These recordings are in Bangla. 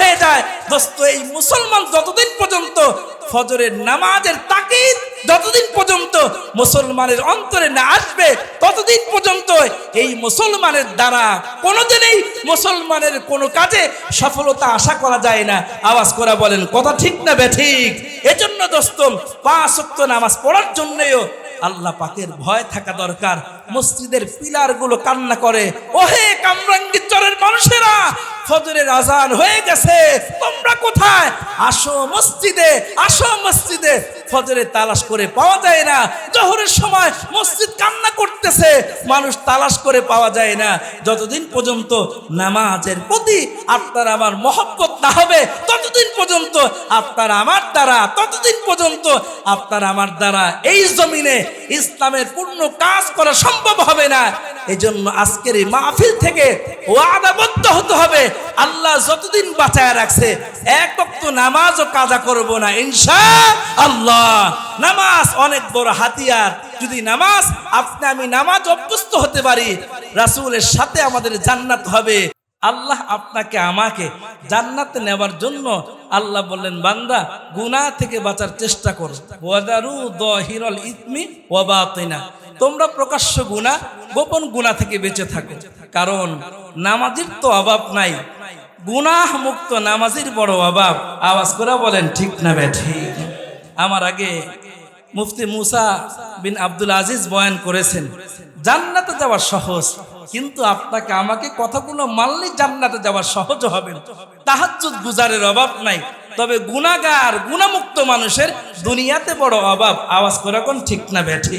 হয়ে যায়। দোস্ত, এই মুসলমান যতদিন পর্যন্ত ফজরের নামাজের তাকিদ যতদিন পর্যন্ত মুসলমানের অন্তরে না আসবে, ততদিন পর্যন্ত এই মুসলমানের দ্বারা কোনোদিনই মুসলমানের কোনো কাজে সফলতা আশা করা যায় না। আওয়াজ করা বলেন, কথা ঠিক না বেঠিক এজন্য দোস্ত, পাঁচ নামাজ পড়ার জন্যও আল্লাহ পাকের ভয় থাকা দরকার। মসজিদের পিলারগুলো কান্না করে, ওহে কামরাঙ্গি চরের মানুষেরা, ফজরের আজান হয়ে গেছে, তোমরা কোথায়? আসো মসজিদে আসো মসজিদে। ফজরে তালাশ করে পাওয়া যায় না, জহরের সময় মসজিদ কান্না করতেছে, মানুষ তালাশ করে পাওয়া যায় না। যতদিন পর্যন্ত নামাজের প্রতি আপনার আমার মহব্বত না হবে, ততদিন পর্যন্ত আপনার আমার দ্বারা, ততদিন পর্যন্ত আপনার আমার দ্বারা এই জমিনে ইসলামের পূর্ণ কাজ করা সম্ভব হবে না। এই জন্য আজকের এই মাহফিল থেকে ওয়াদাবদ্ধ হতে হবে। আল্লাহ যতদিন বাঁচায় রাখছে, এক বক্ত নামাজও কাজা করব না ইনশা আল্লাহ নামাজ অনেক বড় হাতিয়ার। যদি নামাজ, আপনি আমি নামাজ অভ্যস্ত হতে পারি, রাসূলের সাথে আমাদের জান্নাত হবে। আল্লাহ আপনাকে, আমাকে জান্নাতে নেওয়ার জন্য আল্লাহ বললেন, বান্দা, গুনাহ থেকে বাঁচার চেষ্টা করো। ওয়াদারু দহিরল ইতমি ওয়াবাতিনা তোমরা প্রকাশ্য গুনাহ গোপন গুনাহ থেকে বেঁচে থাকো। কারণ নামাজির তো অভাব নাই। গুনাহ মুক্ত নামাজির বড় অভাব। আওয়াজ করে বলেন, ঠিক না বে, ঠিক। আমার আগে মুফতি মুসা বিন আব্দুল আজিজ বয়ান করেছেন, জান্নাতে যাওয়া সহজ, কিন্তু আপনাকে আমাকে কথাগুলো মানলে জান্নাতে যাওয়া সহজ হবে তাহাজ্জুদ গুজারের অভাব নাই। তবে গুনাগার গুণামুক্ত মানুষের দুনিয়াতে বড় অভাব। আওয়াজ করা কোন ঠিক না বেঠি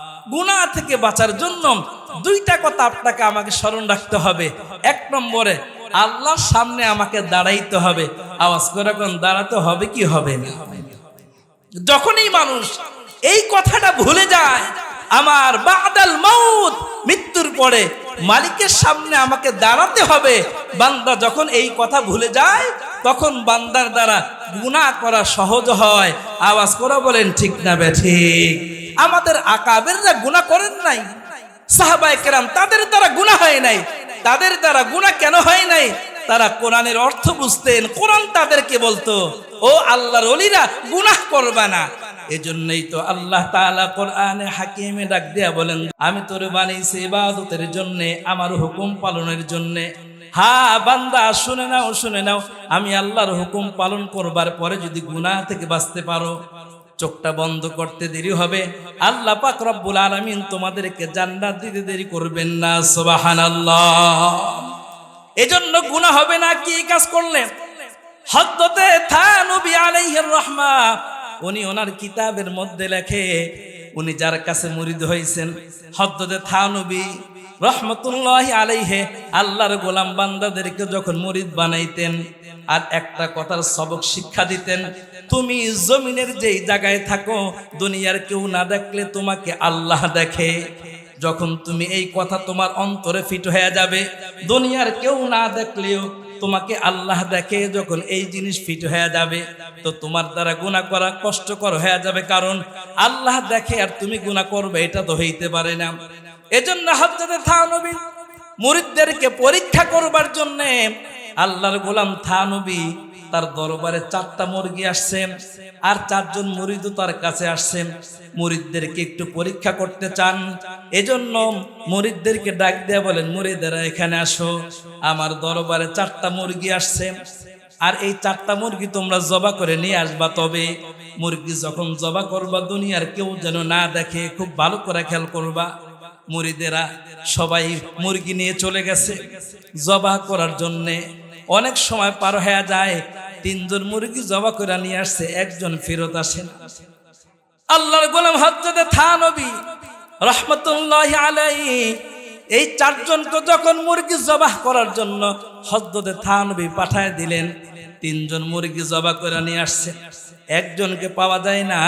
গুনাহ থেকে বাঁচার জন্য দুইটা কথা আপনাকে আমাকে স্মরণ রাখতে হবে। এক নম্বরে, আল্লাহর সামনে আমাকে দাঁড়াইতে হবে। আওয়াজ করে কোন দাঁড়াতে হবে কি হবে না? যখনই মানুষ এই কথাটা ভুলে যায়, আমার বাদাল মাউত, মৃত্যুর পরে মালিকের সামনে আমাকে দাঁড়াতে হবে। বান্দা যখন এই কথা ভুলে যায়, তখন বান্দার দ্বারা গুনাহ করা সহজ হয়। আওয়াজ করা বলেন, ঠিক না বে, ঠিক। আমাদের আকাবেররা গুনাহ করেন নাই। সাহাবায়ে কেরাম তাদের দ্বারা গুনাহ হয় নাই। তাদের দ্বারা গুনাহ কেন হয় নাই? তারা কোরআনের অর্থ বুঝতেন, কোরআন তাদেরকে বলতো, ও আল্লাহর অলিরা, গুনাহ করবা না। এজন্যই তো আল্লাহ তাআলা কোরআনে হাকিমে ডাক দিয়া বলেন, আমি তোরে বানিয়েছি ইবাদতের জন্য, আমার হুকুম পালনের জন্য। হা, বান্দা, শুনে নাও শুনে নাও। আমি আল্লাহর হুকুম পালন করবার পরে যদি গুনাহ থেকে বাঁচতে পারো চোখটা বন্ধ করতে দেরি হবে। আল্লাহ পাক রব্বুল আলামিন তোমাদেরকে জান্নাত দিতে দেরি করবেন না, সুবহানাল্লাহ। এজন্য গুনাহ হবে না কি কাজ করলেন? হদ্দতে থানবী আলাইহির রহমা উনি ওনার কিতাবের মধ্যে লেখে, উনি যার কাছে মুরিদ হয়েছেন হদ্দতে থানবী রহমতুল্লাহ আলাইহে, আল্লাহর গোলাম বান্দাদেরকে যখন মুরিদ বানাইতেন, আর একটা কথার সবক শিক্ষা দিতেন তুমি জমিনের যেই জায়গায় থাকো, দুনিয়ার কেউ না দেখলে তোমাকে আল্লাহ দেখে। যখন তুমি এই কথা তোমার অন্তরে ফিট হয়ে যাবে, দুনিয়ার কেউ না দেখলেও তোমাকে আল্লাহ দেখে যখন এই জিনিস ফিট হয়ে যাবে, তো তোমার দ্বারা গুণা করা কষ্টকর হয়ে যাবে কারণ আল্লাহ দেখে আর তুমি গুণা করবে, এটা তো হইতে পারে না। এজন্য হজরতে থানবী মুরিদদেরকে পরীক্ষা করবার জন্যে আল্লাহর গোলাম থানবী তার দরবারে চারটা মুরগি আসছেন আর চারজন মুরিদও তার কাছে আসছেন। মুরিদদেরকে একটু পরীক্ষা করতে চান। এজন্য মুরিদদেরকে ডাক দেয়া বলেন, মুরিদেরা, এখানে আসো। আমার দরবারে চারটা মুরগি আসছে। আর এই চারটা মুরগি তোমরা জবা করে নিয়ে আসবা তবে। মুরগি যখন জবা করবা, দুনিয়ার কেউ যেন না দেখে, খুব ভালো করে খেয়াল করবা। মুরিদেরা সবাই মুরগি নিয়ে চলে গেছে। জবা করার জন্যে অনেক সময় পার হয়ে যায়, তিনজন মুরগি জবা করে নিয়ে আসছে, একজন ফেরত আসেন আল্লাহর গোলাম হজরতে থানবী রহমতুল্লাহ আলাই এই চারজনকে যখন মুরগি জবাহ করার জন্য হজরতে থানবী পাঠায় দিলেন, তিনজন মুরগি জবা করে নিয়ে আসছে। একজনকে পাওয়া যায় না,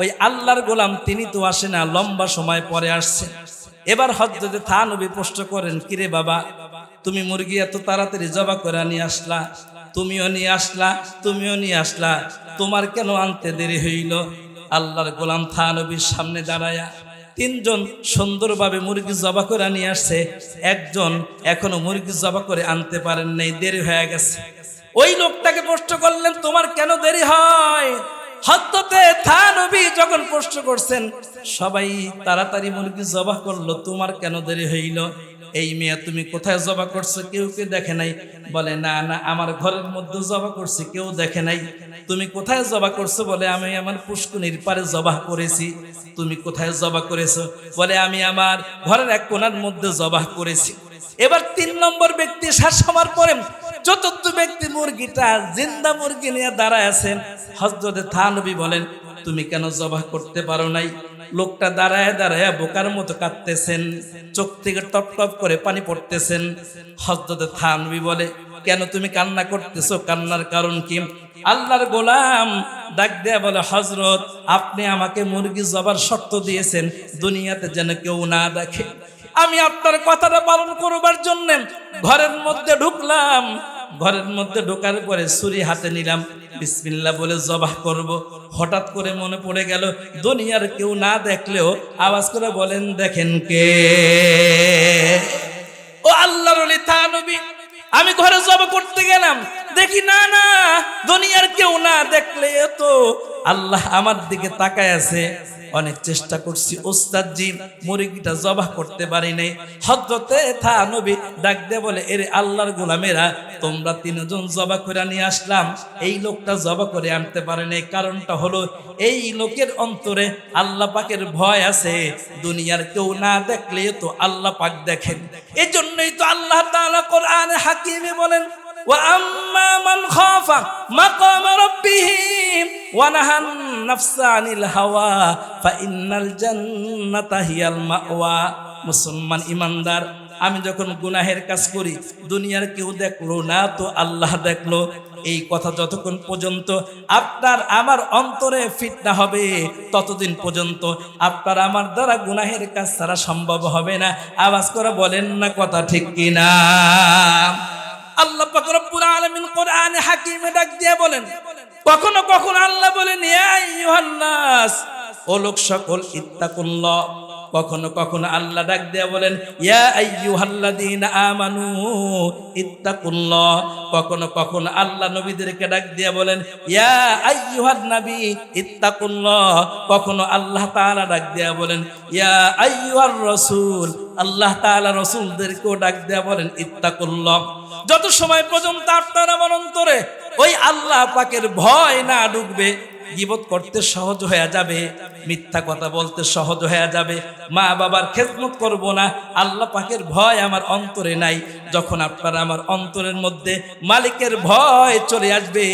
ওই আল্লাহর গোলাম তিনি তো আসে না, লম্বা সময় পরে আসছে। এবার হজরতে থানবী প্রশ্ন করেন, কিরে বাবা তুমি মুরগি এত তাড়াতাড়ি জবা করে নিয়ে আসলা? তুমিও নিয়ে আসলা, তুমিও নিয়ে আসলা। তোমার কেন আনতে দেরি হইল? আল্লাহর গোলাম থানবীর সামনে দাঁড়ায়া তিনজন সুন্দরভাবে মুরগি জবা করে নিয়ে আসছে। একজন এখনও মুরগি জবা করে আনতে পারেন নাই, দেরি হয়ে গেছে। ওই লোকটাকে প্রশ্ন করলেন, তোমার কেন দেরি হয়? হত্যতে থানবী যখন প্রশ্ন করছেন, সবাই তাড়াতাড়ি মুরগি জবা করল, তোমার কেন দেরি হইল? এই মেয়ে, তুমি কোথায় জবা করছ? কেউ কেউ দেখে নাই? বলে, না না, আমার ঘরের মধ্যে জবা করছি, কেউ দেখে নাই। তুমি কোথায় জবা করছ? বলে, আমি আমার পুষ্কুনির পারে জবা করেছি। তুমি কোথায় জবা করেছ? বলে, আমি আমার ঘরের এক কোণার মধ্যে জবা করেছি। এবার তিন নম্বর ব্যক্তি শ্বাস হওয়ার পরে চতুর্থ ব্যক্তি মুরগিটা জিন্দা মুরগি নিয়ে দাঁড়ায় আছেন। হজরতে থানবি বলেন তুমি কেন জবাহ করতে পারো নাই? লোকটা দাঁড়ায় দাঁড়ায় বোকার মতো কাঁদতেছেন, চোখ থেকে টপ টপ করে পানি পড়তেছেন। হজরতে থানবী বলে, কেন তুমি কান্না করতেছো? কান্নার কারণ কি? আল্লাহর গোলাম ডাক দেয়া বলে হজরত আপনি আমাকে মুরগি জবার শর্ত দিয়েছেন, দুনিয়াতে যেন কেউ না দেখে। আমি আপনার কথাটা পালন করবার জন্য ঘরের মধ্যে ঢুকলাম। ঘরের মধ্যে ঢোকার পরে ছুরি হাতে নিলাম। বিসমিল্লা বলে জবাহ করব। হঠাৎ করে মনে পড়ে গেল, দুনিয়ার কেউ না দেখলেও আওয়াজ করে বলেন, দেখেন কে? ও আল্লাহর আমি ঘরে জব করতে গেলাম। দেখি, না না, দুনিয়ার কেউ না দেখলে তো আল্লাহ আমার দিকে তাকায় আছে। অনেক চেষ্টা করছি ওস্তাদজি মুরগিটা জবাহ করতে পারি নাই। হজরতে থা নবী ডাক দে বলে, এরে আল্লাহর গোলামেরা, তোমরা তিনজন জবা করে নিয়ে আসলাম। এই লোকটা জবা করে আনতে পারে নাই। কারণটা হলো, এই লোকের অন্তরে আল্লাহ পাকের ভয় আছে। দুনিয়ার কেউ না দেখলে তো আল্লাহ পাক দেখেন। এই জন্যই তো আল্লাহ তাআলা কোরআনে হাকিমে বলেন وأما من خاف مقام ربه ونهى النفس عن الهوى فإن الجنة هي المأوى মুসলমান ইমানদার আমি যখন গুনাহের কাজ করি দুনিয়ার কেউ দেখলো না তো আল্লাহ দেখলো এই কথা যতক্ষণ পর্যন্ত আপনার আমার অন্তরে ফিট না হবে ততদিন পর্যন্ত আপনার আমার দ্বারা গুনাহের কাজ ছাড়া সম্ভব হবে না আওয়াজ করে বলেন না কথা ঠিক কিনা আল্লাহ পাক রব্বুল আলামিন কোরআনে হাকিমে ডাক দিয়ে বলেন, কখনো কখনো আল্লাহ বলেন, ইয়া আইয়ুহান ও লোক সকল, ইত্তাকুল্লাহ। কখনো কখনো আল্লাহ ডাক দিয়ে বলেন, ইয়া আমানু ইত্তাকুল্লাহ। কখনো কখনো আল্লাহ নবীদেরকে ডাক দিয়ে বলেন, ইয়া আইয়ুহান নবী ইত্তাকুল্লাহ। কখনো আল্লাহ তাআলা ডাক দেয়া বলেন, ইয়া আইয়ুহার রাসূল আল্লাহ তাআলা রাসূলদেরকেও ডাক দিয়ে বলেন, ইত্তাকুল্লাহ। যত সময় পর্যন্ত আপনার আমার অন্তরে ওই আল্লাহ পাকের ভয় না ঢুকবে গিবত করতে সহজ হয়ে যাবে, মিথ্যা কথা বলতে সহজ হয়ে যাবে। মা বাবার খেদমত করব না, আল্লাহ পাকের ভয় আমার অন্তরে নাই। যখন আপনার আমার অন্তরের মধ্যে মালিকের ভয় চলে আসবে,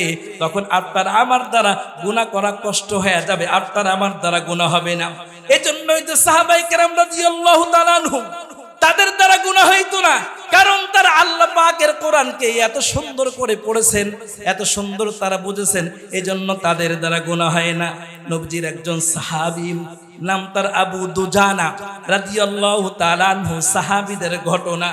তখন আপনার আমার দ্বারা গুণা করা কষ্ট হয়ে যাবে, আপনার আমার দ্বারা গুণা হবে না। এই জন্যই তো সাহাবাই কেরাম রাদিয়াল্লাহু তাআলা তাদের দ্বারা গুণা হইতো না। কারণ তারা আল্লাহ পাকের কোরআনকে এত সুন্দর করে পড়েছেন, এত সুন্দর তারা বুঝেছেন, এজন্য তাদের দ্বারা গুণা হয় না। নবজির একজন সাহাবি, নাম তার আবু দুজানা রাদিয়াল্লাহু তাআলা আনহু, সাহাবীদের ঘটনা।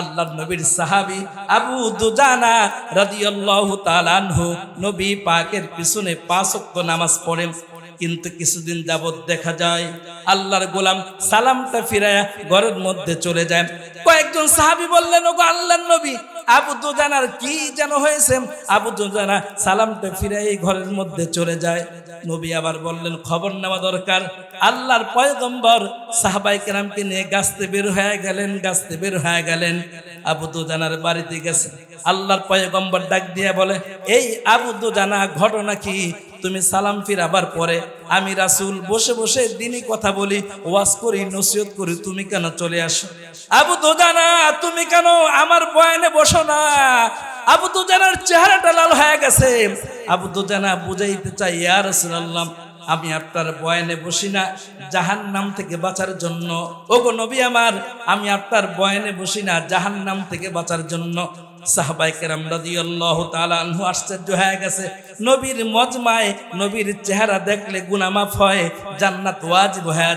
আল্লাহর নবীর সাহাবী আবু দুজানা রাদিয়াল্লাহু তাআলা আনহু, নবী পাকের পিছনে পাঁচ ওয়াক্ত নামাজ পড়েন। কিন্তু কিছুদিন যাবৎ দেখা যায় আল্লাহর গোলাম সালামটা ফিরায়া ঘরের মধ্যে চলে যায়। কয়েকজন সাহাবী বললেন, ওগো আল্লাহর নবী, আবু দুজানার কি যেন হয়েছে? আবু দুজানা সালামটা ফিরাই ঘরের মধ্যে চলে যায়। নবী আবার বললেন, খবর নেওয়া দরকার। আল্লাহর পয়গম্বর সাহাবাই কেরামকে নিয়ে গাছতে বের হয়ে গেলেন, গাছতে বের হয়ে গেলেন। আবু দুজানার বাড়িতে গেছে। আল্লাহর পয়গম্বর ডাক দিয়ে বলে, এই আবু দুজানা, ঘটনা কি? তুমি সালাম ফিরাবার পরে আমি রাসুল বসে বসে দিনই কথা বলি, ওয়াজ করি, নসিহত করি, তুমি কেন চলে আসো? আবু দুজানা তুমি কেন আমার বয়ানে বসো না? আবু দুজানার চেহারাটা লাল হয়ে গেছে। আবু দুজানা বুঝাইতে চাই ইয়ার রাসূলুল্লাহ, আমি আপনার বয়ানে বসি না জাহান নাম থেকে বাঁচার জন্য। ওগো নবী আমার, আমি আপনার বয়ানে বসি না জাহান নাম থেকে বাঁচার জন্য। সাহাবাই কেরাম রাদিয়াল্লাহু তাআলা আনহু আশ্চর্য হয়ে গেছে। নবীর মজমায় নবীর চেহারা দেখলে হয়, জান্নাত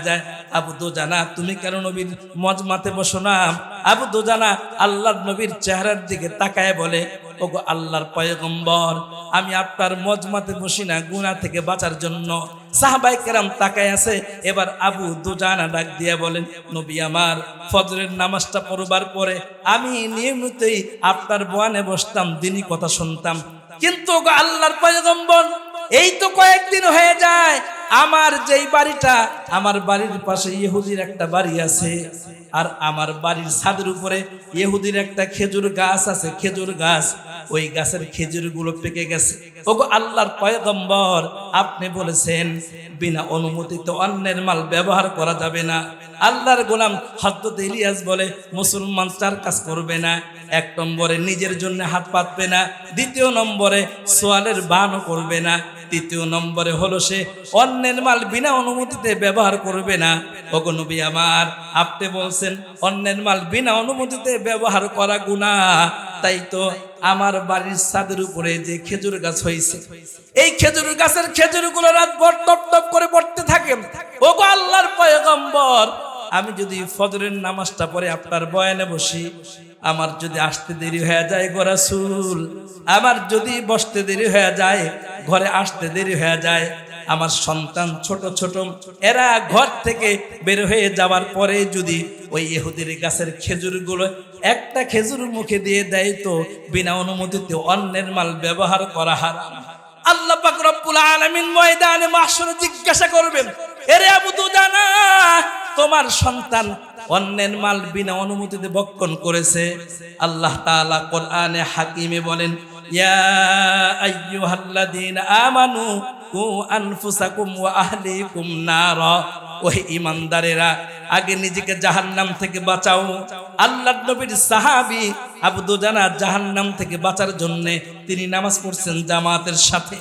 যায়। আবু তুমি কেন নবীর মজমাতে আল্লাহর নবীর চেহারার দিকে তাকায় বলে, ওগো আল্লাহর পয়গম্বর, আমি আপনার মজমাতে বসি না গুনাহ থেকে বাঁচার জন্য। সাহাবাই তাকায় আছে, এবার আবু দুজানা ডাক দিয়া বলেন, নবী আমার, ফজরের নামাজটা পড়বার পরে আমি নিয়মিতই আপনার বয়ানে বসতাম, দিনই কথা শুনতাম। কিন্তু আল্লাহর পয়গম্বর, এই তো কয়েকদিন হয়ে যায়, আমার যেই বাড়িটা, আমার বাড়ির পাশে ইহুদির একটা বাড়ি আছে। আর আমার বাড়ির ছাদের উপরে ইহুদির একটা খেজুর গাছ আছে, খেজুর গাছ। ওই গাছের খেজুরগুলো পেকে গেছে। ওগো আল্লাহর পয়গম্বর, আপনি বলেছেন, বিনা অনুমতিতে অন্যের মাল ব্যবহার করা যাবে না। আল্লাহর গোলাম হজরত ইলিয়াস বলে, মুসলমান চার কাজ করবে না। এক নম্বরে নিজের জন্য হাত পাতবে না। দ্বিতীয় নম্বরে সোয়ালের বানও করবে না। তৃতীয় নম্বরে হলো সে অন্যের মাল বিনা অনুমতিতে ব্যবহার করবে না। ওগো নবী আমার, আপনি বলছেন অন্যের মাল বিনা অনুমতিতে ব্যবহার করা গুণা তাই তো আমার বাড়ির ছাদের উপরে যে খেজুর গাছ হয়েছে, এই খেজুর গাছের খেজুরগুলো রাত ভর টপ টপ করে পড়তে থাকে। ওগো আল্লাহর পয়গম্বর, আমি যদি ফজরের নামাজটা পরে আপনার বয়ানে বসি, আমার যদি আসতে দেরি হয়ে যায় গোরাসুল আমার যদি বসতে দেরি হয়ে যায়, ঘরে আসতে দেরি হয়ে যায় আমার সন্তান ছোট ছোট, এরা ঘর থেকে বের হয়ে যাওয়ার পরে যদি ওই ইহুদির গাছের খেজুরগুলো একটা খেজুর মুখে দিয়ে দেয় তো বিনা অনুমতিতে অন্যের মাল ব্যবহার করা হারাম। আল্লাহ পাক রব্বুল আলামিন ময়দানে মাহশরে জিজ্ঞাসা করবেন, এরে আবু দুজানা তোমার সন্তান অন্যের মাল বিনা অনুমতিতে বক্ষণ করেছে? আল্লাহ তাআলা কোরআনে হাকিমে বলেন, ইয়া আইয়ুহাল্লাযীনা আমানু কু আনফুসাকুম ওয়া আহলিকুম নারা। ওহে ইমানদারেরা আগে নিজেকে জাহান্নাম থেকে বাঁচাও। আল্লাহ নবীর সাহাবী আবু দুজানা জাহান্নাম থেকে বাঁচার জন্য তিনি নামাজ পড়ছেন জামাতের সাথে।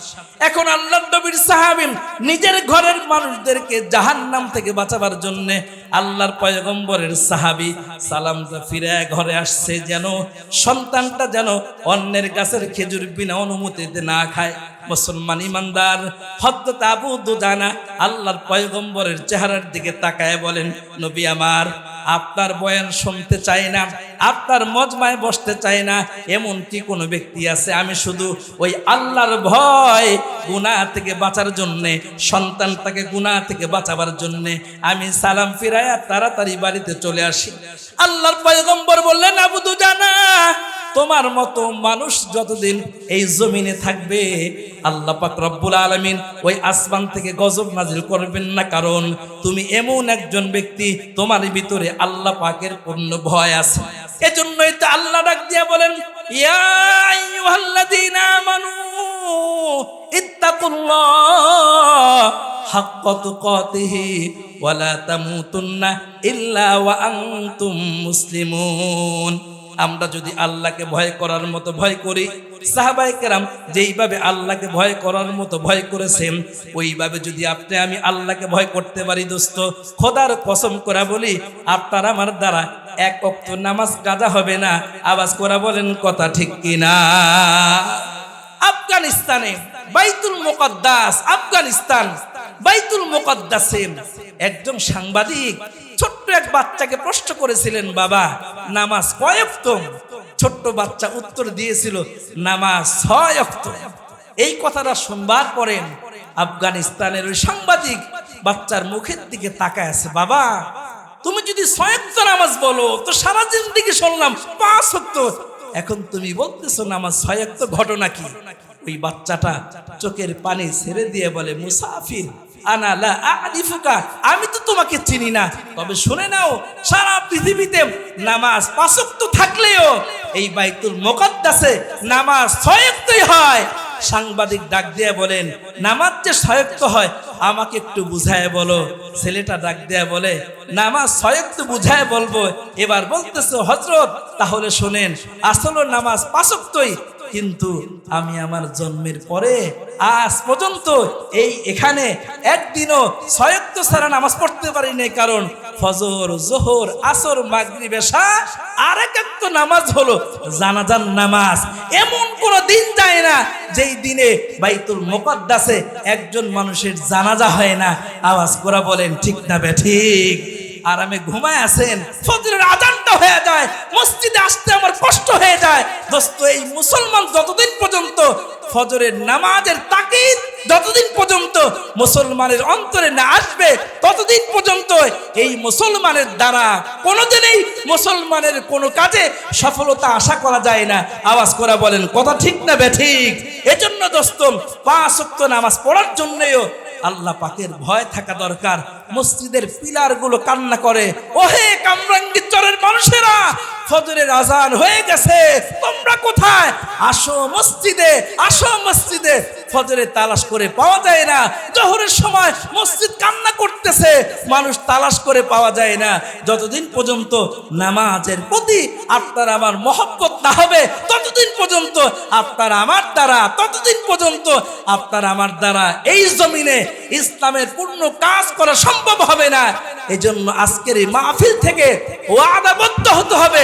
এখন আল্লাহ নবীর সাহাবী নিজের ঘরের মানুষদেরকে জাহান্নাম থেকে বাঁচাবার জন্য আল্লাহর পয়গম্বরের সাহাবি সালামটা ফিরে ঘরে আসছে যেন সন্তানটা যেন অন্যের গাছের খেজুর বিনা অনুমতিতে না খায়। মুসলমান ইমানদার। হদ্দত আবু দুজানা আল্লাহর পয়গম্বরের চেহারার দিকে তাকায় বলেন, নবী আমার, আপনার বয়ান শুনতে চাই না, আপনার মজমায় বসতে চাই না এমন কি কোনো ব্যক্তি আছে, আমি শুধু ওই আল্লাহর ভয় গুনাহ থেকে বাঁচার জন্যে সন্তানটাকে গুনাহ থেকে বাঁচাবার জন্যে, আমি সালাম ফিরায়া তাড়াতাড়ি বাড়িতে চলে আসি। আল্লাহর পয়গম্বর বললেন, আবু দুজানা তোমার মতো মানুষ যতদিন এই জমিনে থাকবে, আল্লাহ পাক রব্বুল আলামিন ওই আসমান থেকে গজব নাজিল করবেন না। কারণ তুমি এমন একজন ব্যক্তি, তোমার ভিতরে আল্লাহ পাকের পূর্ণ ভয় আছে। এজন্যই তো আল্লাহ ডাক দিয়া বলেন, ইয়া তামুতুন্না ইল্লা ওয়া মুসলিমুন। আমরা যদি আল্লাহকে ভয় করার মতো ভয় করি সাহাবাই কেরাম যেইভাবে আল্লাহকে ভয় করার মতো ভয় করেছেন, ওইভাবে যদি আপনি আমি আল্লাহকে ভয় করতে পারি দোস্ত, খোদার কসম করা বলি আপনার আমার দ্বারা এক অক্ত নামাজ কাজা হবে না। আওয়াজ করা বলেন, কথা ঠিক কিনা আফগানিস্তানে বাইতুল মুকদ্দাস, আফগানিস্তান বাইতুল মুকদ্দাসে একজন সাংবাদিক এক বাচ্চাকে প্রশ্ন করেছিলেন, বাবা, নামাজ কয় ছোট্ট বাচ্চা উত্তর দিয়েছিল, নামাজ ছয় এই কথাটা শুনবার পরেন আফগানিস্তানের ওই সাংবাদিক বাচ্চার মুখের দিকে তাকায় আছে, বাবা, তুমি যদি ছয়ক্ত নামাজ বলো, তো সারা জিন্দিগি শুনলাম পাঁচ অক্ত। এখন তুমি বলতেছো নামাজ ছয়ক্ত ঘটনা কি? ওই বাচ্চাটা চোখের পানি ছেড়ে দিয়ে বলে, মুসাফির আনা লা আমি তো তোমাকে চিনি না। তবে শুনে নাও, সারা পৃথিবীতে নামাজ পাঁচক্ত থাকলেও এই বাইতুল মোকাদ্দাসে নামাজ ছয়ক্তই হয়। সাংবাদিক ডাক দিয়ে বলেন, নামাজ যে সয়ক্ত হয়, আমাকে একটু বুঝায় বলো। ছেলেটা ডাক দিয়ে বলে, নামাজ সয়ক্ত বুঝায় বলব। এবার বলতেছে হজরত তাহলে শোনেন, আসলে নামাজ পাঁচক্তই কিন্তু আমি আমার জন্মের পরে আজ পর্যন্ত এই এখানে একদিনও সয়ত্ত সারা নামাজ পড়তে পারি নাই, কারণ ফজর, জোহর, আসর, মাগরিব, এশা আর এক নামাজ হলো জানাজান নামাজ। এমন কোনো দিন যায় না যেই দিনে বাইতুল মোকাদ্দাসে একজন মানুষের জানাজা হয় না। আওয়াজ করা বলেন, ঠিক না বে, ঠিক। আরামে ঘুমায় আছেন, ফজরের আজানটা হয়ে যায়, মসজিদে আসতে আমার কষ্ট হয়ে যায়। দোস্ত, এই মুসলমান যতদিন পর্যন্ত ফজরের নামাজের তাকিদ যতদিন পর্যন্ত মুসলমানের অন্তরে না আসবে, ততদিন পর্যন্ত এই মুসলমানের দ্বারা কোনোদিনই মুসলমানের কোনো কাজে সফলতা আশা করা যায় না। আওয়াজ করা বলেন, কথা ঠিক না বে ঠিক? এজন্য দোস্ত, পাঁচ নামাজ পড়ার জন্যও আল্লাহ পাকের ভয় থাকা দরকার। মসজিদের পিলারগুলো কান্না করে। ওহে কামরাঙ্গি চরের মানুষেরা ফজরের আজান হয়ে গেছে। তোমরা কোথায়? আসো মসজিদে আসো মসজিদে। ফজরে তালাশ করে পাওয়া যায় না। জোহরের সময় মসজিদ কান্না করতেছে। মানুষ তালাশ করে পাওয়া যায় না। যতদিন পর্যন্ত নামাজের প্রতি আপনার আমার মহব্বত না হবে, ততদিন পর্যন্ত আপনার আমার দ্বারা, ততদিন পর্যন্ত আপনার আমার দ্বারা এই জমিনে ইসলামের পূর্ণ কাজ করা সম্ভব হবে না। এই জন্য আজকের এই মাহফিল থেকে ওয়াদাবদ্ধ হতে হবে।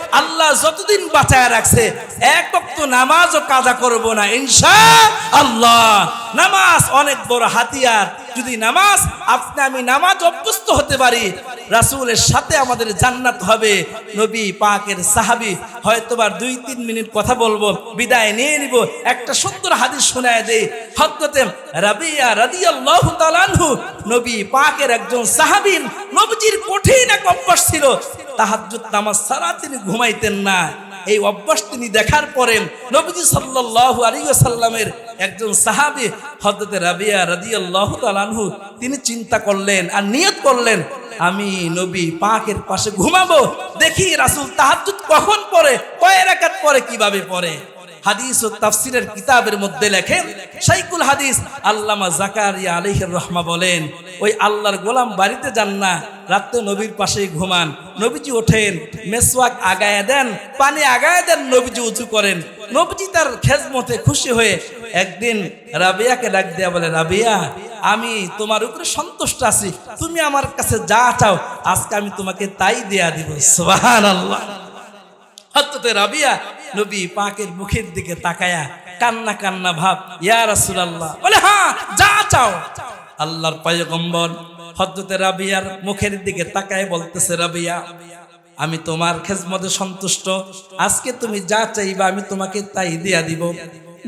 আল্লাহ যতদিন বাঁচায় রাখছে, এক বক্ত নামাজও কাজা করব না ইনশা আল্লাহ নামাজ অনেক বড় হাতিয়ার। যদি নামাজ, আপনি, আমি নামাজ অভ্যস্ত হতে পারি, রাসূলের সাথে আমাদের জান্নাত হবে। নবী পাকের সাহাবী হয়তোবার দুই, তিন মিনিট কথা বলব, বিদায় নিয়ে নিব। একটা সুন্দর হাদিস শোনায় দেই, হযরতে রাবিয়া রাদিয়াল্লাহু তাআলা আনহু, নবী পাকের একজন সাহাবীন নবীজির কঠিন এক অভ্যাস ছিল, তাহাজ্জুদ নামাজ ছাড়া তিনি ঘুমাইতেন না। এই অভ্যাস তিনি দেখার পরে নবীজি সাল্লাহ আলিয়াসাল্লামের একজন সাহাবি হজরত রাবিয়া রাজি আল্লাহ আনহু, তিনি চিন্তা করলেন আর নিয়ত করলেন, আমি নবী পাকের পাশে ঘুমাবো, দেখি রাসুল তাহাজুদ কখন পরে কয় রাকাত পরে কীভাবে পড়ে? হাদিস ও তাফসিরের কিতাবের মধ্যে লেখেন শাইকুল হাদিস আল্লামা জাকারিয়া আলাইহির রহমা বলেন, ওই আল্লাহর গোলাম বাড়িতে যান না, রাত্রে নবীর পাশেই ঘুমান। নবীজি ওঠেন, মেসওয়াক আগায় দেন, পানি আগায় দেন, নবীজি উঁচু করেন। নবীজি তার খেজমতে খুশি হয়ে একদিন রাবিয়াকে ডাক দেয়া বলে, রাবিয়া, আমি তোমার উপরে সন্তুষ্ট আছি। তুমি আমার কাছে যা চাও, আজকে আমি তোমাকে তাই দেয়া দিব। সুবহানাল্লাহ। হত্যতে রাবিয়া নবী পাকের মুখের দিকে তাকায়া কান্না কান্না ভাব, ইয়া রাসূলুল্লাহ। বলে হ্যাঁ যা চাও। আল্লাহর পয়গম্বর হযরতে রাবিয়ার মুখের দিকে তাকায় বলতেছে, রাবিয়া, আমি তোমার খেজমতে সন্তুষ্ট। আজকে তুমি যা চাইবা আমি তোমাকে তাই দিয়া দিব।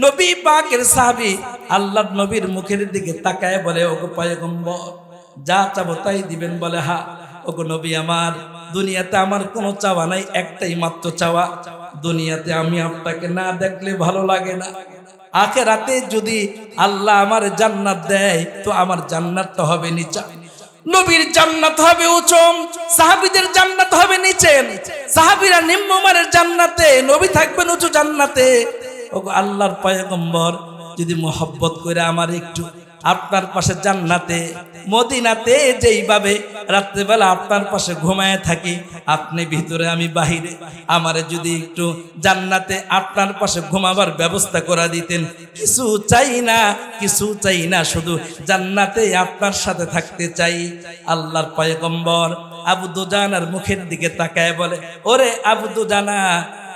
নবী পাকের সাহাবী আল্লাহর নবীর মুখের দিকে তাকায় বলে, ওগো পয়গম্বর, যা চাবো তাই দিবেন। বলে, হা, ওগো নবী আমার, দুনিয়াতে আমার কোনো চাওয়া নাই, একটাই মাত্র চাওয়া। দুনিয়াতে আমি আপনাকে না দেখলে ভালো লাগে না। আখেরাতে যদি আল্লাহ আমার জান্নাত দেয়, তো আমার জান্নাতটা হবে নিচা। নবীর জান্নাত হবে উচম সাহাবীদের জান্নাত হবে নিচে। সাহাবীরা নিম্নমানের জান্নাতে, নবী থাকবেন উঁচু জান্নাতে। ওগো আল্লাহর পয়গম্বর, যদি মোহব্বত করে আমার একটু আপনার পাশে জান্নাতে মদিনাতে যেইভাবে রাত্রেবেলা আপনার পাশে ঘুমায় থাকি, আপনি ভিতরে আমি বাহিরে। আমারে যদি একটু জান্নাতে আপনার পাশে ঘুমাবার ব্যবস্থা করে দিতেন। কিছু চাই না, কিছু চাই না, শুধু জান্নাতে আপনার সাথে থাকতে চাই। আল্লাহর পয়গম্বর আবু দুজানার মুখের দিকে তাকায় বলে, ওরে আবু দুজানা,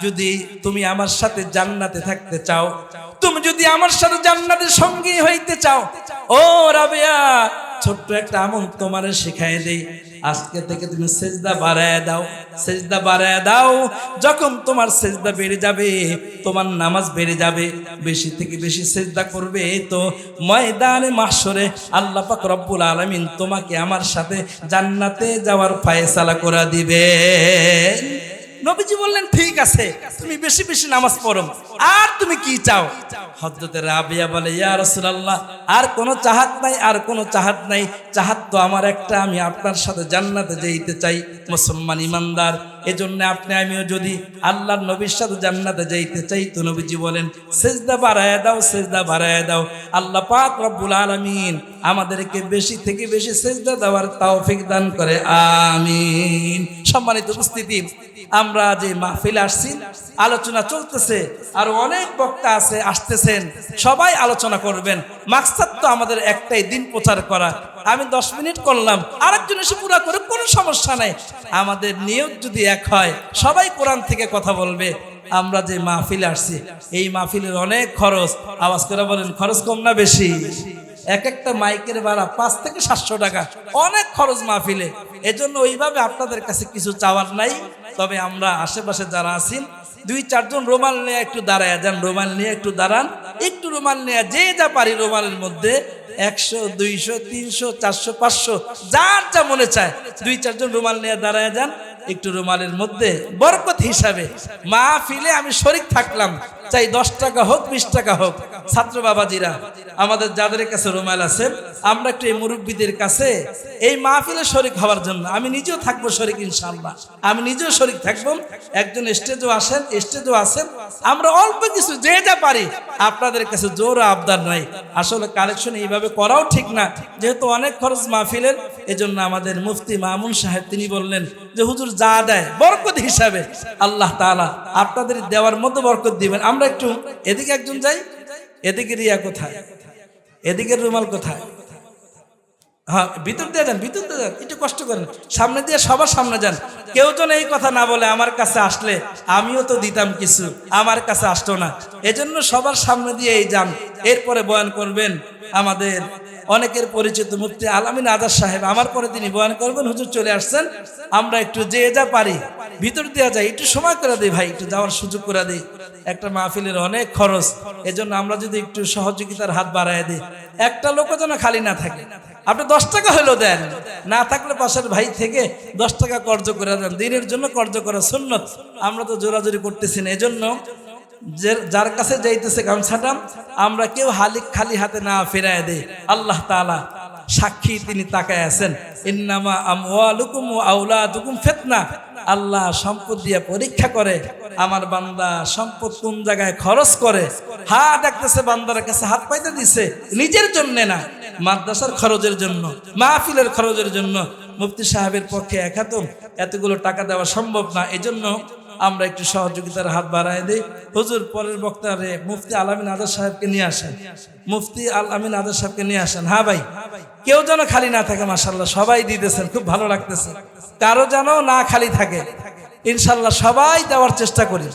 যদি তুমি আমার সাথে জান্নাতে থাকতে চাও, তুমি যদি আমার সাথে জান্নাতের সঙ্গী হইতে চাও, ও রাবেয়া ছোট্ট একটা আমল তোমারে শিখাই দেই। আজকে থেকে তুমি সেজদা বাড়ায় দাও, সেজদা বাড়ায় দাও। যখন তোমার সেজদা বেড়ে যাবে, তোমার নামাজ বেড়ে যাবে, বেশি থেকে বেশি সেজদা করবে তো। ময়দানে মাসরে আল্লাহ পাক রব্বুল আলামিন তোমাকে আমার সাথে জান্নাতে যাওয়ার ফায়সালা করে দিবে নবীজি বললেন, ঠিক আছে, তুমি বেশি বেশি নামাজ পড়ো। আর তুমি কি চাও? হযরতে রাবিয়া বলে, ইয়া রাসূলুল্লাহ, আর কোনো চাহাত নাই, আর কোনো চাহাত নাই। চাহাত তো আমার একটা, আমি আপনার সাথে জান্নাতে যেতে চাই, মুসলমান ইমানদার। এজন্য আপনি, আমিও যদি আল্লাহর নবীর সাথে জান্নাতে যাইতে চাই, তো নবীজি বলেন, সেজদা বাড়ায় দাও, সেজদা বাড়ায় দাও। আল্লাহ পাক রব্বুল আলামিন আমাদেরকে বেশি থেকে বেশি সেজদা দেওয়ার তৌফিক দান করে, আমিন। সম্মানিত উপস্থিতি আমরা যে মাহফিল আসছি, আলোচনা চলতেছে, আর অনেক বক্তা আছে, আসতেছেন, সবাই আলোচনা করবেন। মাকসাদ তো আমাদের একটাই দিন প্রচার করা। আমি দশ মিনিট করলাম, আরেকজন এসে পুরা করে, কোনো সমস্যা নাই। আমাদের নিয়োগ যদি এক হয়, সবাই কোরআন থেকে কথা বলবে। আমরা যে মাহফিল আসছি, এই মাহফিলের অনেক খরচ, আওয়াজ করে বলেন, খরচ কম না বেশি? এক একটা মাইকের ভাড়া পাঁচ থেকে সাতশো টাকা। অনেক খরচ মাহফিলে। এজন্য ওইভাবে আপনাদের কাছে কিছু চাওয়ার নাই। তবে আমরা আশেপাশে যারা আছি দুই, চারজন রোমাল নিয়ে একটু দাঁড়ায় যান, রোমাল নিয়ে একটু দাঁড়ান। একটু রোমাল নিয়ে যে যা পারি রোমালের মধ্যে একশো, দুইশো, তিনশো, চারশো, পাঁচশো, যার যা মনে চায়। দুই, চারজন রুমাল নিয়ে দাঁড়ায় যান। একটু রুমালের মধ্যে বরকত হিসাবে মা ফিলে আমি শরিক থাকলাম। চাই দশ টাকা হোক, বিশ টাকা হোক। ছাত্র বাবাজিরা, আমাদের যাদের কাছে রুমাল আছে, আমরা একটু এই মুরব্বীদের কাছে এই মাহফিলে শরিক হওয়ার জন্য, আমি নিজেও থাকব শরিক ইনশাল্লাহ আমি নিজেও শরিক থাকব। একজন স্টেজও আসেন স্টেজও আসেন আমরা অল্প কিছু যে যা পারি, আপনাদের কাছে জোর আবদার নাই আসলে কালেকশন এইভাবে করাও ঠিক না। যেহেতু অনেক খরচ মাহফিলের, এজন্য আমাদের মুফতি মামুন সাহেব তিনি বললেন যে, হুজুর যা দেয় বরকত হিসাবে আল্লাহ তাআলা আপনাদের দেওয়ার মতো বরকত দিবেন। আমরা একটু এদিকে একজন যাই এদিকে রিয়া কোথায়? এদিকে রুমাল কোথায়? হ্যাঁ ভিতর দিয়ে যান ভিতর দিয়ে যান একটু কষ্ট করেন। সামনে দিয়ে সবার সামনে যান। কেউ যেন এই কথা না বলে, আমার কাছে আসলে, আমিও তো দিতাম কিছু, আমার কাছে আসতো না। এজন্য সবার সামনে দিয়ে এই যান। এরপরে বয়ান করবেন আমাদের অনেকের পরিচিত মুফতি আলামিন আজাদ সাহেব। আমার পরে তিনি বয়ান করবেন, হুজুর চলে আসছেন, আমরা একটু যে যা পারি, ভিতর দেওয়া যায় একটু সময় করে দিই ভাই, একটু যাওয়ার সুযোগ করে দিই। একটা মাহফিলের অনেক খরচ, এজন্য আমরা যদি একটু সহযোগিতার হাত বাড়ায় দিই। একটা লোকও যেন খালি না থাকে। আপনি দশ টাকা হলেও দেন। না থাকলে পাশের ভাই থেকে দশ টাকা কর্জ করে দেন। দিনের জন্য কর্জ করা সুন্নত। আমরা তো জোরাজোরি করতেছি না। এজন্য যার কাছে যাইতেছে গামছাটা, আমরা কেউ হালি খালি হাতে না ফেরায় দেই। আল্লাহ তাআলা সাক্ষী তিনি তাকায় আছেন। ইন্নামা আমওয়ালুকুম ওয়া আওলাদুকুম ফিতনা। আল্লাহ সম্পদ দিয়ে পরীক্ষা করে। আমার বান্দা সম্পদ কোন জায়গায় খরচ করে? হা ডাকতেছে বান্দার কাছে হাত পাইতে দিছে। নিজের জন্য না, মাদ্রাসার খরচের জন্য, মাহফিলের খরচের জন্য। মুফতি সাহেবের পক্ষে একাতম এতগুলো টাকা দেওয়া সম্ভব না। এজন্য আমরা একটু সহযোগিতার হাত বাড়ায় দিই। হুজুর, পরের বক্তারে মুফতি আলামিন আজাদ সাহেবকে নিয়ে আসেন। মুফতি আল আমিন আজাদ সাহেবকে নিয়ে আসেন। হ্যাঁ ভাই, কেউ যেন খালি না থাকে মাসাল্লাহ সবাই দিতেছেন, খুব ভালো লাগতেছে। কারও যেন না খালি থাকে। ইনশাল্লাহ সবাই দেওয়ার চেষ্টা করি।